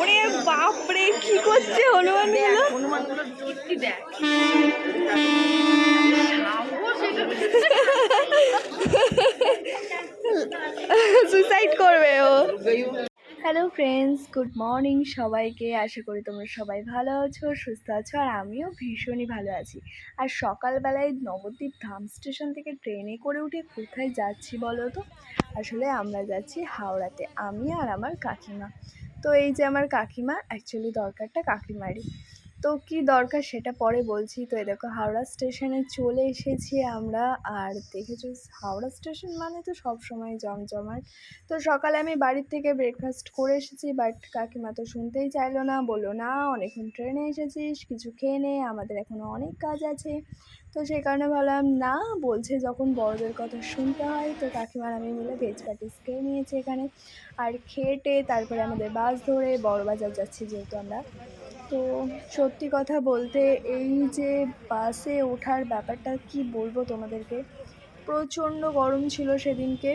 ওরে বাপরে, কি করছে কীর্তি দেখ সুসাইড করবে ও। হ্যালো ফ্রেন্ডস গুড মর্নিং সবাইকে। আশা করি তোমরা সবাই ভালো আছো, সুস্থ আছো, আর আমিও ভীষণই ভালো আছি। আর সকালবেলায় নবদ্বীপ ধাম স্টেশন থেকে ট্রেনে করে উঠে কোথায় যাচ্ছি বলো তো? আসলে আমরা যাচ্ছি হাওড়াতে, আমি আর আমার কাকিমা। তো এই যে আমার কাকিমা অ্যাকচুয়ালি দরকারটা কাকিমারই। তো কি দরকার সেটা পরে বলছি। তো দেখো, হাওড়া স্টেশনে চলে এসেছি আমরা। আর দেখেছ, হাওড়া স্টেশন মানে তো সব সময় জমজমাট। তো সকালে আমি বাড়ির থেকে ব্রেকফাস্ট করে এসেছি বাট কাকিমা তো শুনতেই চাইলো না, বলল, না, অনেকক্ষণ ট্রেনে এসেছিস, কিছু খেয়ে নে, আমাদের এখনও অনেক কাজ আছে। তো সেই কারণে ভাবলাম, না, বলছে যখন বড়দের কথা শুনতে হয়, তো কাকিমার আমি মিলে ভেজ প্যাটিস খেয়ে নিয়েছি এখানে। আর খেটে তারপরে আমাদের বাস ধরে বড়বাজার যাচ্ছি যেহেতু আমরা। তো সত্যি কথা বলতে এই যে বাসে ওঠার ব্যাপারটা কি বলব তোমাদেরকে? প্রচণ্ড গরম ছিল সেদিনকে।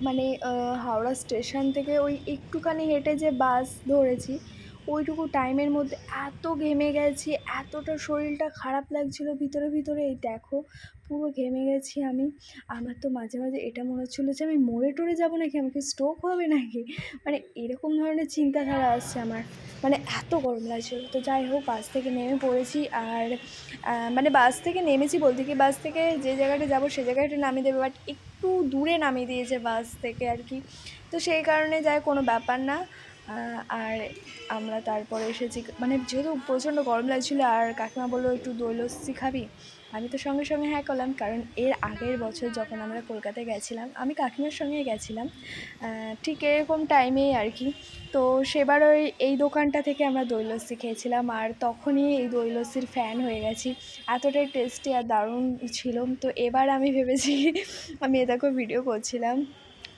মানে হাওড়া স্টেশন থেকে ওই একটুখানি হেঁটে যে বাস ধরেছি ওইটুকু টাইমের মধ্যে এত ঘেমে গেছি, এতটা শরীরটা খারাপ লাগছিল ভিতরে ভিতরে। এই দেখো, পুরো ঘেমে গেছি আমি। আমার তো মাঝে মাঝে এটা মনে হচ্ছিল যে আমি মরে টরে যাব নাকি? আমাকে স্ট্রোক হবে নাকি? মানে এরকম ধরনের চিন্তাধারা আসছে আমার। মানে এত গরম লাগছিল। তো যাই হোক, বাস থেকে নেমে পড়েছি আর মানে বাস থেকে নেমেছি বলতে কি, বাস থেকে যে জায়গাটা যাব সে জায়গাটা নামিয়ে দেবে। বাট একটু দূরে নামিয়ে দিয়েছে বাস থেকে আর কি। তো সেই কারণে যাই, কোনো ব্যাপার না। আর আমরা তারপরে এসেছি মানে যেহেতু প্রচণ্ড গরম লাগছিল আর কাকিমা বলল, একটু দই লস্যি খাবি? আমি তো সঙ্গে সঙ্গে হ্যাঁ করলাম, কারণ এর আগের বছর যখন আমরা কলকাতায় গেছিলাম, আমি কাকিমার সঙ্গে গেছিলাম ঠিক এরকম টাইমেই আর কি। তো সেবার ওই, এই দোকানটা থেকে আমরা দই লস্যি খেয়েছিলাম আর তখনই এই দই লস্যির ফ্যান হয়ে গেছি। এতটাই টেস্টি আর দারুণ ছিল। তো এবার আমি ভেবেছি, আমি এ দেখো ভিডিও করছিলাম।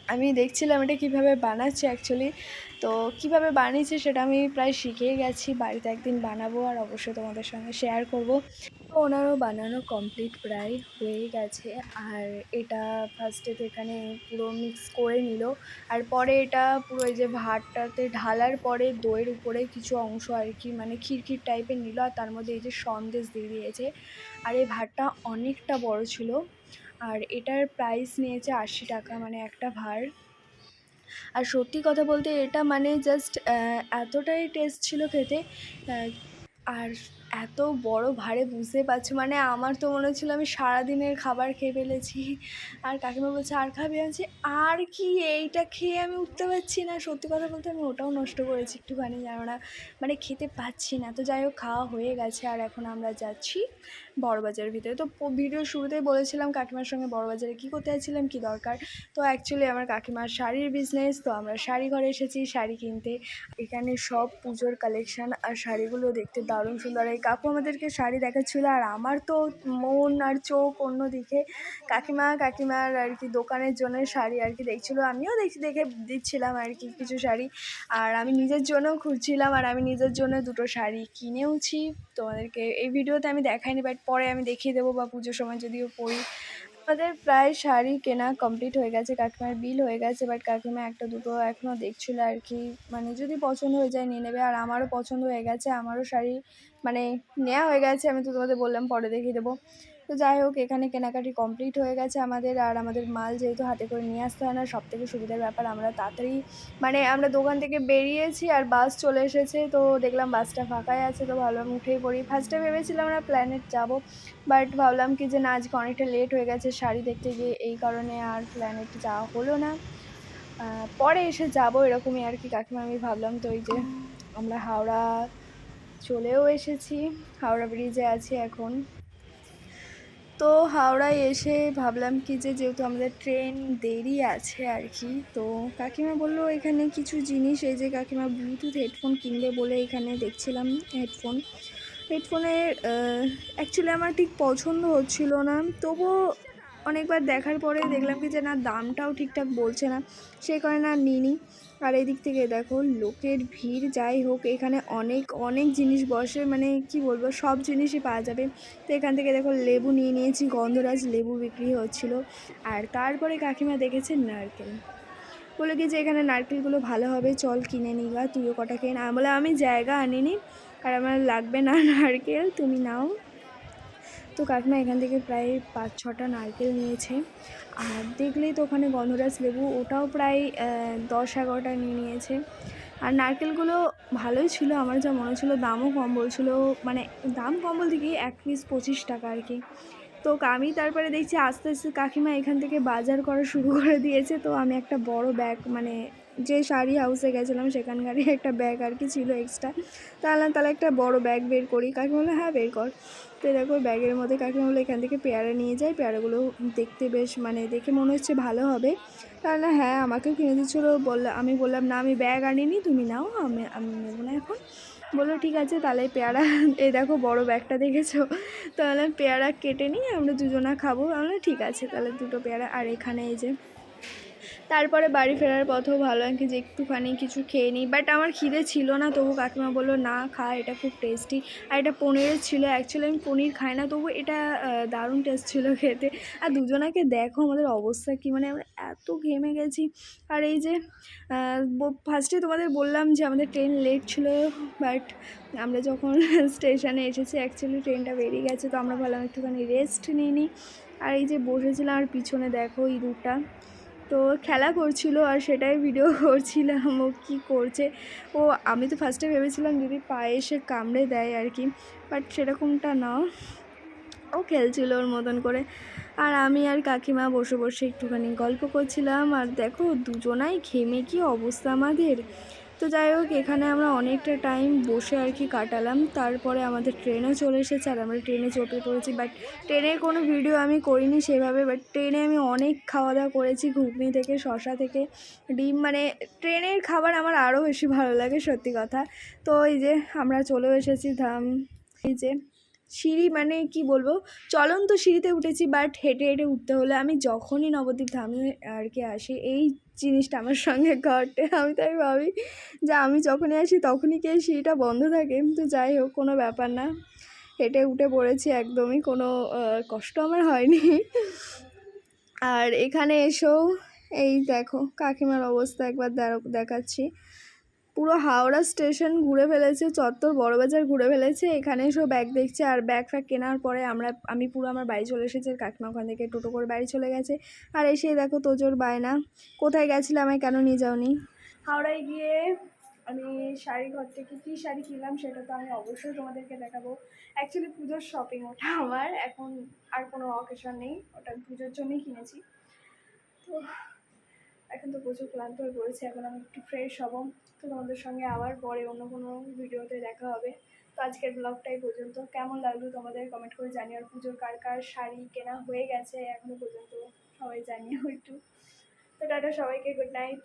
আমি দেখছিলাম এটা কীভাবে বানাচ্ছে অ্যাকচুয়ালি তো কীভাবে বানিয়েছে সেটা আমি প্রায় শিখেই গেছি, বাড়িতে একদিন বানাবো আর অবশ্যই তোমাদের সঙ্গে শেয়ার করব। তো ওনারও বানানো কমপ্লিট প্রায় হয়ে গেছে আর এটা ফার্স্টে তো এখানে পুরো মিক্স করে নিল। আর পরে এটা পুরো এই যে ভাতটাতে ঢালার পরে দইয়ের উপরে কিছু অংশ আর কি মানে খিরখির টাইপের নিল আর তার মধ্যে এই যে সন্দেশ দিয়ে দিয়েছে। আর এই ভাতটা অনেকটা বড় ছিল। আর এটার প্রাইস নিয়েছে আশি টাকা মানে একটা ভার আর সত্যি কথা বলতে এটা মানে জাস্ট এতটাই টেস্ট ছিল খেতে আর এত বড় ভারে বুঝতে পারছ? মানে আমার তো মনে হচ্ছিল আমি সারাদিনের খাবার খেয়ে ফেলেছি। আর কাকিমা বলছে আর খাবি? বলছি, আর কি? এইটা খেয়ে আমি উঠতে পারছি না। সত্যি কথা বলতে আমি ওটাও নষ্ট করেছি একটুখানি জানো না? মানে খেতে পাচ্ছি না। তো যাই হোক খাওয়া হয়ে গেছে। আর এখন আমরা যাচ্ছি বড়বাজারের ভিতরে। তো ভিডিও শুরুতেই বলেছিলাম কাকিমার সঙ্গে বড়বাজারে কী করতে যাচ্ছিলাম কী দরকার? তো অ্যাকচুয়ালি আমার কাকিমার শাড়ির বিজনেস তো আমরা শাড়ি ঘরে এসেছি শাড়ি কিনতে। এখানে সব পুজোর কালেকশান আর শাড়িগুলো দেখতে দারুণ সুন্দর। এই কাকু আমাদেরকে শাড়ি দেখাচ্ছিলো, আর আমার তো মন আর চোখ অন্যদিকে কাকিমা, কাকিমার আর কি দোকানের জন্য শাড়ি আর কি দেখছিলো, আমিও দেখি, দেখে দিচ্ছিলাম আর কি কিছু শাড়ি। আর আমি নিজের জন্যও খুঁজছিলাম, আর আমি নিজের জন্য দুটো শাড়ি কিনেওছি। তোমাদেরকে এই ভিডিওতে আমি দেখাইনি বাট পরে আমি দেখিয়ে দেবো বা পুজোর সময় যদিও পরি আমাদের প্রায় শাড়ি কেনা কমপ্লিট হয়ে গেছে, কাকিমার বিল হয়ে গেছে বাট কাকিমা একটা দুটো এখনও দেখছিল আর কি। মানে যদি পছন্দ হয়ে যায়, নিয়ে নেবে। আর আমারও পছন্দ হয়ে গেছে, আমারও শাড়ি মানে নেওয়া হয়ে গেছে, আমি তো তোমাদের বললাম, পরে দেখিয়ে দেবো। তো যাই হোক, এখানে কেনাকাটি কমপ্লিট হয়ে গেছে আমাদের, আর আমাদের মাল যেহেতু হাতে করে নিয়ে আসতে হয় না সব থেকে সুবিধার ব্যাপার আমরা তাড়াতাড়ি মানে আমরা দোকান থেকে বেরিয়েছি আর বাস চলে এসেছে, তো দেখলাম বাসটা ফাঁকাই আছে, তো ভাবলাম উঠেই পড়ি। ফার্স্টে ভেবেছিলাম আমরা প্ল্যানেট যাব বাট ভাবলাম কি যে না, আজকে অনেকটা লেট হয়ে গেছে, শাড়ি দেখতে গিয়ে এই কারণে আর প্ল্যানেট যাওয়া হলো না। পরে এসে যাব এরকমই আর কি, কাকিমা আমি ভাবলাম তো এই যে আমরা হাওড়া চলেও এসেছি, হাওড়া ব্রিজে আছি এখন। তো হাওড়ায় এসে ভাবলাম কি যে যেহেতু আমাদের ট্রেন দেরি আছে আর কি, তো কাকিমা বলল এখানে কিছু জিনিস, এই যে কাকিমা ব্লুটুথ হেডফোন কিনবে বলে এখানে দেখছিলাম হেডফোন। হেডফোনের অ্যাকচুয়ালি আমার ঠিক পছন্দ হচ্ছিল না, তবুও অনেকবার দেখার পরে দেখলাম কি যে না দামটাও ঠিকঠাক বলছে না। সেই কারণে আর নিইনি আর এদিক থেকে দেখো, লোকের ভিড় যাই হোক, এখানে অনেক অনেক জিনিস বসে মানে কি বলব, সব জিনিসই পাওয়া যাবে। তো এখান থেকে দেখো, লেবু নিয়ে নিয়েছি, গন্ধরাজ লেবু বিক্রি হচ্ছিল। আর তারপরে কাকিমা দেখেছে নারকেল। বলে কি যে, এখানে নারকেলগুলো ভালো হবে, চল কিনে নিই বা তুইও কটা কেন। আমি বলে, আমি জায়গা আনিনি, আর আমার লাগবে না নারকেল, তুমি নাও। তো কাকিমা এখান থেকে প্রায় পাঁচ ছটা নারকেল নিয়েছে। আর দেখলেই তো ওখানে গন্ধরাজ লেবু, ওটাও প্রায় দশ এগারোটা নিয়ে নিয়েছে। আর নারকেলগুলো ভালোই ছিল, আমার যা মনে ছিল দামও কম বলছিল মানে দাম কম বলতে কি, এক পিস পঁচিশ টাকা আর কি। তো আমি তারপরে দেখছি আস্তে আস্তে কাকিমা এখান থেকে বাজার করা শুরু করে দিয়েছে, তো আমি একটা বড় ব্যাগ মানে যে শাড়ি হাউসে গেছিলাম সেখানকারই একটা ব্যাগ আর কি ছিল এক্সট্রা তাহলে তাহলে একটা বড় ব্যাগ বের করি। কাকিমা বলল হ্যাঁ বের কর। তো দেখো ব্যাগের মধ্যে কাকিমা বলল, এখান থেকে পেয়ারা নিয়ে যাই। পেয়ারাগুলো দেখতে বেশ মানে দেখে মনে হচ্ছে ভালো হবে। তাহলে হ্যাঁ আমাকেও কিনে দিচ্ছিল। বলল, আমি বললাম, না, আমি ব্যাগ আনিনি, তুমি নাও, আমি আমি নেব না এখন। বলল, ঠিক আছে, তাহলে পেয়ারা এই দেখো, বড় ব্যাগটা দেখেছ? তাহলে পেয়ারা কেটে নিই আমরা দুজনা খাব। আমরা ঠিক আছে, তাহলে দুটো পেয়ারা। আর এখানে এই যে তারপরে বাড়ি ফেরার পথেও ভালো লাগে যে একটুখানি কিছু খেয়ে নিই। বাট আমার খিদে ছিল না, তবু কাকিমা বলল, না, খা, এটা খুব টেস্টি আর এটা পনিরের ছিল অ্যাকচুয়ালি আমি পনির খাই না, তবু এটা দারুণ টেস্ট ছিল খেতে। আর দুজনাকে দেখো আমাদের অবস্থা কি মানে আমরা এত ঘেমে গেছি। আর এই যে ফার্স্টে তোমাদের বললাম যে আমাদের ট্রেন লেট ছিল বাট আমরা যখন স্টেশনে এসেছি অ্যাকচুয়ালি ট্রেনটা বেরিয়ে গেছে, তো আমরা ভাবলাম একটুখানি রেস্ট নিই আর এই যে বসেছিলাম, আর পিছনে দেখো ইঁদুরটা। তো খেলা করছিল আর সেটাই ভিডিও করছিলাম ও কী করছে। ও, আমি তো ফার্স্টে ভেবেছিলাম যদি পায়ে এসে কামড়ে দেয় আর কি বাট সেরকমটা না। ও খেলছিল ওর মতন করে। আর আমি আর কাকিমা বসে বসে একটুখানি গল্প করছিলাম। আর দেখো, দুজনাই ঘেমে কি অবস্থা আমাদের। তো যাই হোক, এখানে আমরা অনেকটা টাইম বসে আর কি কাটালাম। তারপরে আমাদের ট্রেনও চলে এসেছে আর আমরা ট্রেনে চটে পড়েছি। বাট ট্রেনের কোনো ভিডিও আমি করিনি সেভাবে। বাট ট্রেনে আমি অনেক খাওয়া দাওয়া করেছি ঘুগনি থেকে শশা থেকে, ডিম। মানে ট্রেনের খাবার আমার আরও বেশি ভালো লাগে, সত্যি কথা। তো এই যে আমরা চলেও এসেছি ধাম। এই যে সিঁড়ি মানে কি বলব? চলন্ত সিঁড়িতে উঠেছি বাট হেঁটে হেঁটে উঠতে হলে আমি যখনই নবদ্বীপ ধামে আর কি আসি, এই জিনিসটা আমার সঙ্গে ঘটে। আমি তাই ভাবি যে আমি যখনই আসি তখনই কি সিঁড়িটা বন্ধ থাকে? তো যাই হোক, কোনো ব্যাপার না। হেঁটে উঠে পড়েছি, একদমই কোনো কষ্ট আমার হয়নি। আর এখানে এসেও এই দেখো কাকিমার অবস্থা একবার দেখাচ্ছি। পুরো হাওড়া স্টেশন ঘুরে ফেলেছে, চত্বর বড়বাজার ঘুরে ফেলেছে, এখানে সব ব্যাগ দেখছে আর ব্যাগ ফ্যাগ কেনার পরে আমরা, আমি পুরো আমার বাড়ি চলে এসেছি কাকিমা ওখান থেকে টোটো করে বাড়ি চলে গেছে। আর এসে দেখো তোজোর বায়না, কোথায় গেছিলে আমায় কেন নিয়ে যাওনি? হাওড়ায় গিয়ে আমি শাড়ি ঘর থেকে কী শাড়ি কিনলাম সেটা তো আমি অবশ্যই তোমাদেরকে দেখাবো। অ্যাকচুয়ালি পুজোর শপিং ওটা আমার, এখন আর কোনো অকেশন নেই, ওটা পুজোর জন্যই কিনেছি। তো এখন তো প্রচুর ক্লান্ত হয়ে পড়েছি, এখন আমি একটু ফ্রেশ হব। তো তোমাদের সঙ্গে আবার পরে অন্য কোনো ভিডিওতে দেখা হবে। তো আজকের ব্লগটাই পর্যন্ত। কেমন লাগল তোমাদের কমেন্ট করে জানিও। আর পুজোর কার কার শাড়ি কেনা হয়ে গেছে এখনও পর্যন্ত সবাই জানিও একটু। তো টাটা সবাইকে গুড নাইট